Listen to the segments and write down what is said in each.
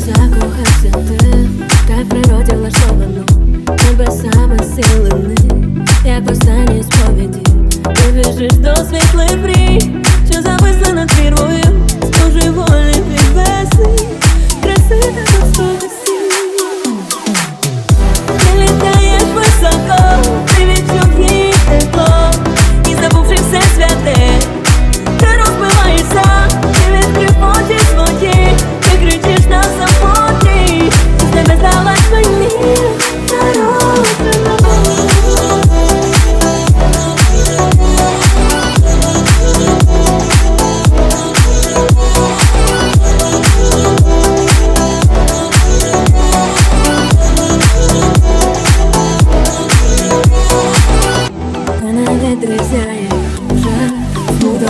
закохався ти, та в природі влаштовано, небесами силини, як останні сповіді, ти біжиш до світлих мрій.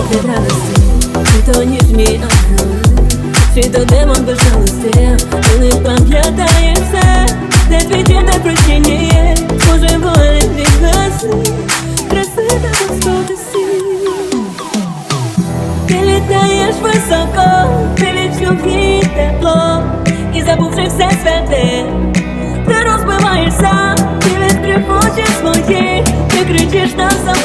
Смуток від радості Чи то ніжні ангел, чи то демон безжалості Ти не пам'ятаєш все, де де прощення є Може болі від весни, краси та Ти літаєш високо, ти відчув її тепло. І забувши все святе, ти розбиваєшся, ти відкрив очі свої, ти кричиш на самоті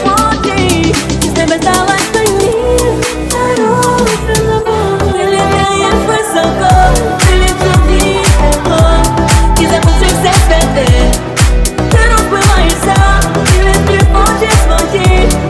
did